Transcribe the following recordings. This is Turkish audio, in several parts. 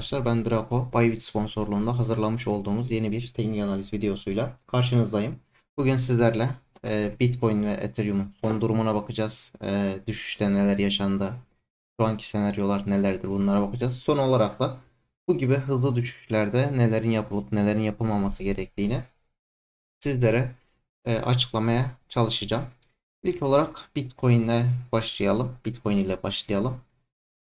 arkadaşlar ben Draco Bybit sponsorluğunda hazırlamış olduğumuz yeni bir teknik analiz videosuyla karşınızdayım. Bugün sizlerle e, Bitcoin ve Ethereum'un son durumuna bakacağız. E, düşüşte neler yaşandı, şu anki senaryolar nelerdir bunlara bakacağız. Son olarak da bu gibi hızlı düşüşlerde nelerin yapılıp nelerin yapılmaması gerektiğini sizlere e, açıklamaya çalışacağım. İlk olarak Bitcoin ile başlayalım. Bitcoin ile başlayalım.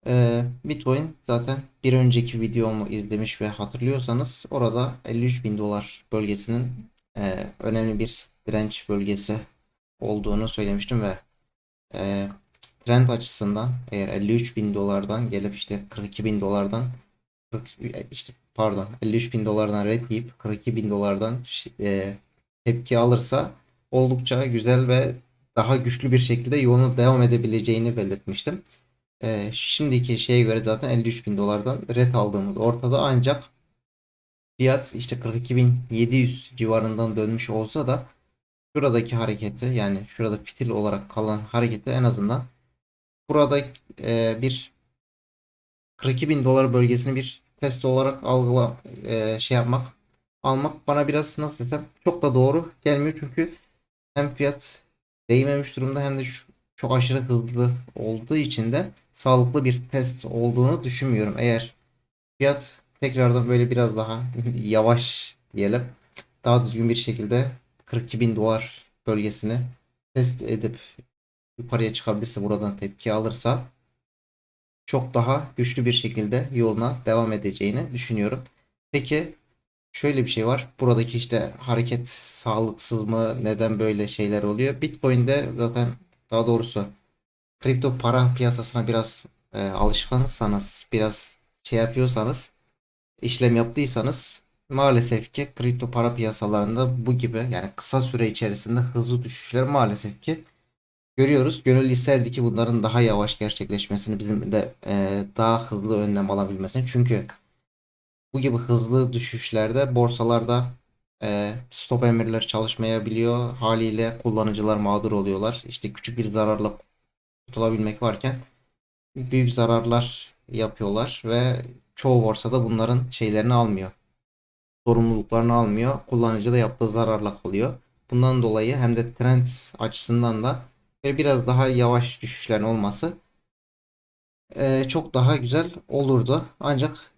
Ee, Bitcoin zaten bir önceki videomu izlemiş ve hatırlıyorsanız orada 53 bin dolar bölgesinin e, önemli bir direnç bölgesi olduğunu söylemiştim ve e, trend açısından eğer 53 bin dolardan gelip işte 42 bin dolardan 40, işte pardon 53 bin dolardan red yiyip 42 bin dolardan e, tepki alırsa oldukça güzel ve daha güçlü bir şekilde yoluna devam edebileceğini belirtmiştim. Ee, şimdiki şeye göre zaten 53 bin dolardan ret aldığımız ortada ancak fiyat işte 42.700 civarından dönmüş olsa da şuradaki hareketi yani şurada fitil olarak kalan hareketi en azından burada e, bir 42 bin dolar bölgesini bir test olarak algıla e, şey yapmak almak bana biraz nasıl desem çok da doğru gelmiyor. Çünkü hem fiyat değmemiş durumda hem de şu çok aşırı hızlı olduğu için de sağlıklı bir test olduğunu düşünmüyorum. Eğer fiyat tekrardan böyle biraz daha yavaş diyelim daha düzgün bir şekilde 42 bin dolar bölgesini test edip yukarıya çıkabilirse buradan tepki alırsa çok daha güçlü bir şekilde yoluna devam edeceğini düşünüyorum. Peki şöyle bir şey var. Buradaki işte hareket sağlıksız mı? Neden böyle şeyler oluyor? Bitcoin'de zaten daha doğrusu kripto para piyasasına biraz e, alışkansanız, biraz şey yapıyorsanız, işlem yaptıysanız maalesef ki kripto para piyasalarında bu gibi yani kısa süre içerisinde hızlı düşüşler maalesef ki görüyoruz. Gönül isterdi ki bunların daha yavaş gerçekleşmesini, bizim de e, daha hızlı önlem alabilmesini. Çünkü bu gibi hızlı düşüşlerde borsalarda e, stop emirler çalışmayabiliyor. Haliyle kullanıcılar mağdur oluyorlar. İşte küçük bir zararla kurtulabilmek varken büyük zararlar yapıyorlar ve çoğu borsada bunların şeylerini almıyor. Sorumluluklarını almıyor. Kullanıcı da yaptığı zararla kalıyor. Bundan dolayı hem de trend açısından da biraz daha yavaş düşüşlerin olması e, çok daha güzel olurdu. Ancak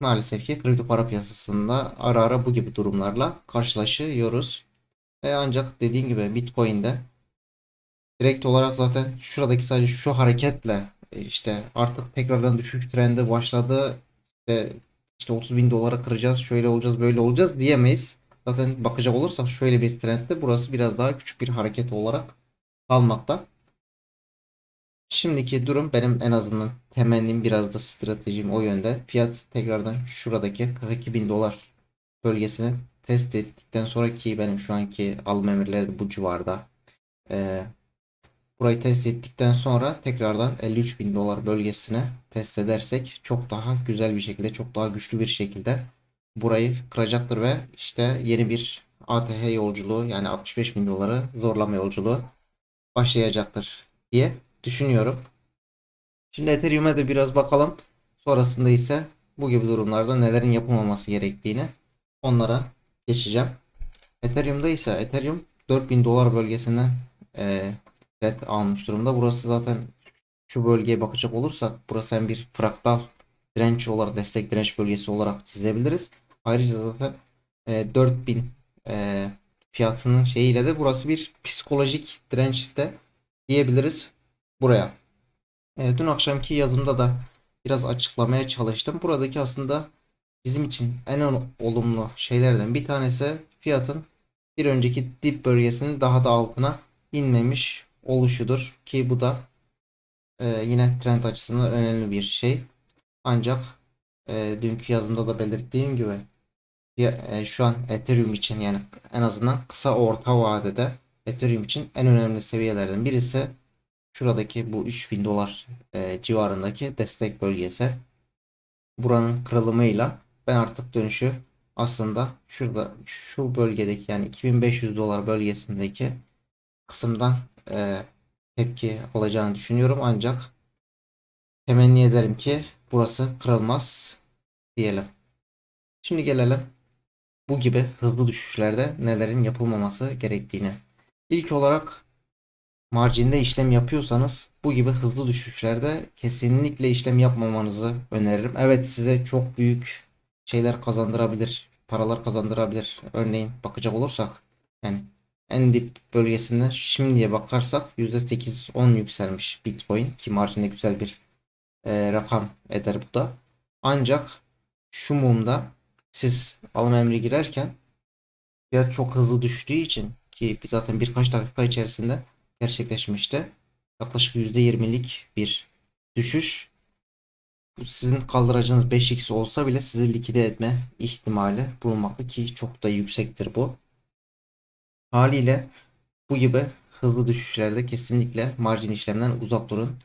maalesef ki kripto para piyasasında ara ara bu gibi durumlarla karşılaşıyoruz. Ve ancak dediğim gibi Bitcoin'de direkt olarak zaten şuradaki sadece şu hareketle e, işte artık tekrardan düşüş trendi başladı. İşte, işte 30 bin dolara kıracağız, şöyle olacağız, böyle olacağız diyemeyiz. Zaten bakacak olursak şöyle bir trendde burası biraz daha küçük bir hareket olarak kalmakta. Şimdiki durum benim en azından temennim biraz da stratejim o yönde. Fiyat tekrardan şuradaki 42 bin dolar bölgesini test ettikten sonraki benim şu anki alım emirleri de bu civarda. Ee, burayı test ettikten sonra tekrardan 53 bin dolar bölgesine test edersek çok daha güzel bir şekilde çok daha güçlü bir şekilde burayı kıracaktır ve işte yeni bir ATH yolculuğu yani 65 bin doları zorlama yolculuğu başlayacaktır diye düşünüyorum. Şimdi Ethereum'e de biraz bakalım. Sonrasında ise bu gibi durumlarda nelerin yapılmaması gerektiğini onlara geçeceğim. Ethereum'da ise Ethereum 4000 dolar bölgesinden e, red almış durumda. Burası zaten şu bölgeye bakacak olursak burası hem bir fraktal direnç olarak destek direnç bölgesi olarak çizebiliriz. Ayrıca zaten e, 4000 e, fiyatının şeyiyle de burası bir psikolojik direnç de diyebiliriz buraya. E, dün akşamki yazımda da biraz açıklamaya çalıştım. Buradaki aslında bizim için en olumlu şeylerden bir tanesi fiyatın bir önceki dip bölgesinin daha da altına inmemiş oluşudur ki bu da e, yine trend açısından önemli bir şey. Ancak e, dünkü yazımda da belirttiğim gibi e, şu an Ethereum için yani en azından kısa orta vadede Ethereum için en önemli seviyelerden birisi Şuradaki bu 3000 dolar e, civarındaki destek bölgesi. Buranın kırılımıyla ben artık dönüşü aslında şurada şu bölgedeki yani 2500 dolar bölgesindeki kısımdan e, tepki alacağını düşünüyorum. Ancak temenni ederim ki burası kırılmaz. diyelim. Şimdi gelelim bu gibi hızlı düşüşlerde nelerin yapılmaması gerektiğini. İlk olarak marjinde işlem yapıyorsanız bu gibi hızlı düşüşlerde kesinlikle işlem yapmamanızı öneririm. Evet size çok büyük şeyler kazandırabilir, paralar kazandırabilir. Örneğin bakacak olursak yani en dip bölgesinde şimdiye bakarsak %8-10 yükselmiş Bitcoin ki marjinde güzel bir e, rakam eder bu da. Ancak şu mumda siz alım emri girerken fiyat çok hızlı düştüğü için ki zaten birkaç dakika içerisinde gerçekleşmişti. Yaklaşık %20'lik bir düşüş. Bu sizin kaldıracağınız 5x olsa bile sizi likide etme ihtimali bulunmakta ki çok da yüksektir bu. Haliyle bu gibi hızlı düşüşlerde kesinlikle marjin işlemden uzak durun.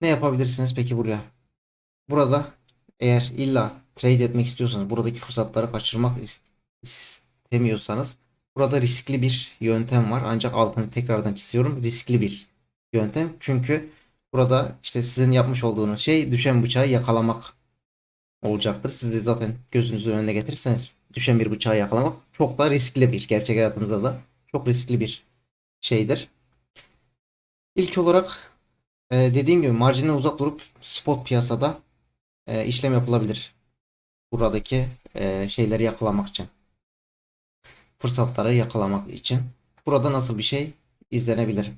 Ne yapabilirsiniz peki buraya? Burada eğer illa trade etmek istiyorsanız, buradaki fırsatları kaçırmak is- istemiyorsanız burada riskli bir yöntem var. Ancak altını tekrardan çiziyorum. Riskli bir yöntem. Çünkü burada işte sizin yapmış olduğunuz şey düşen bıçağı yakalamak olacaktır. Siz de zaten gözünüzün önüne getirirseniz düşen bir bıçağı yakalamak çok da riskli bir gerçek hayatımızda da çok riskli bir şeydir. İlk olarak e, dediğim gibi marjine uzak durup spot piyasada e, işlem yapılabilir. Buradaki e, şeyleri yakalamak için. Fırsatları yakalamak için. Burada nasıl bir şey izlenebilir?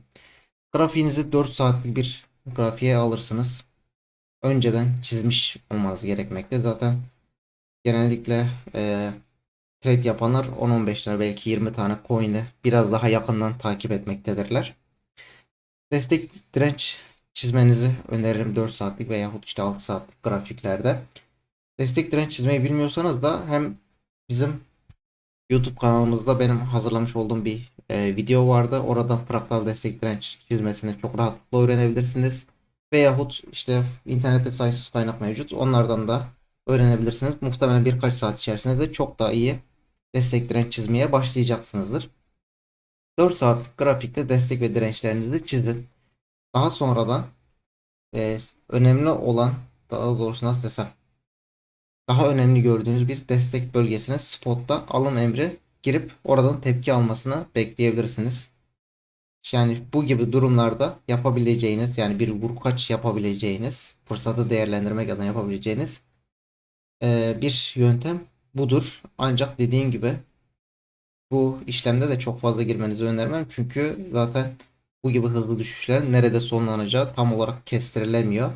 Grafiğinizi 4 saatlik bir grafiğe alırsınız. Önceden çizmiş olmanız gerekmekte. Zaten genellikle e, trade yapanlar 10-15 lira belki 20 tane coin'i biraz daha yakından takip etmektedirler. Destek direnç çizmenizi öneririm 4 saatlik veya işte 6 saatlik grafiklerde. Destek direnç çizmeyi bilmiyorsanız da hem bizim YouTube kanalımızda benim hazırlamış olduğum bir e, video vardı. Oradan fraktal destek direnç çizmesini çok rahatlıkla öğrenebilirsiniz. Veyahut işte internette sayısız kaynak mevcut. Onlardan da öğrenebilirsiniz. Muhtemelen birkaç saat içerisinde de çok daha iyi destek direnç çizmeye başlayacaksınızdır. 4 saatlik grafikte destek ve dirençlerinizi çizin. Daha sonradan e, önemli olan daha doğrusu nasıl desem daha önemli gördüğünüz bir destek bölgesine spotta alım emri girip oradan tepki almasını bekleyebilirsiniz. Yani bu gibi durumlarda yapabileceğiniz yani bir vurkaç yapabileceğiniz fırsatı değerlendirmek adına yapabileceğiniz e, bir yöntem budur. Ancak dediğim gibi bu işlemde de çok fazla girmenizi önermem. Çünkü zaten bu gibi hızlı düşüşlerin nerede sonlanacağı tam olarak kestirilemiyor.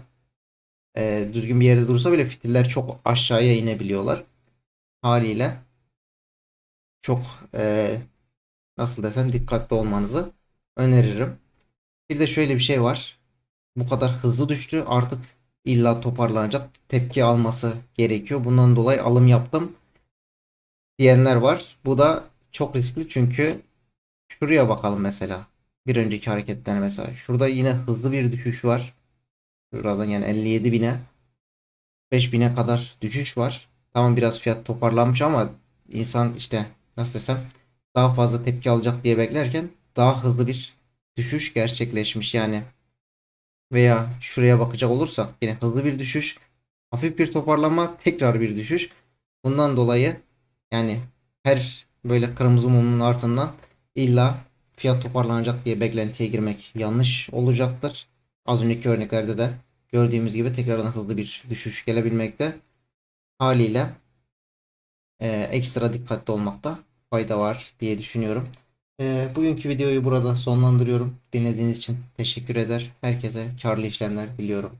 E, düzgün bir yerde dursa bile fitiller çok aşağıya inebiliyorlar. Haliyle çok e, nasıl desem dikkatli olmanızı öneririm. Bir de şöyle bir şey var. Bu kadar hızlı düştü. Artık illa toparlanacak. Tepki alması gerekiyor. Bundan dolayı alım yaptım diyenler var. Bu da çok riskli çünkü şuraya bakalım mesela. Bir önceki hareketlerine mesela. Şurada yine hızlı bir düşüş var. Şuradan yani 57 bine 5 bine kadar düşüş var. Tamam biraz fiyat toparlanmış ama insan işte nasıl desem daha fazla tepki alacak diye beklerken daha hızlı bir düşüş gerçekleşmiş yani. Veya şuraya bakacak olursak yine hızlı bir düşüş, hafif bir toparlanma, tekrar bir düşüş. Bundan dolayı yani her böyle kırmızı mumun ardından illa fiyat toparlanacak diye beklentiye girmek yanlış olacaktır. Az önceki örneklerde de gördüğümüz gibi tekrardan hızlı bir düşüş gelebilmekte. Haliyle e, ekstra dikkatli olmakta fayda var diye düşünüyorum. E, bugünkü videoyu burada sonlandırıyorum. Dinlediğiniz için teşekkür eder. Herkese karlı işlemler diliyorum.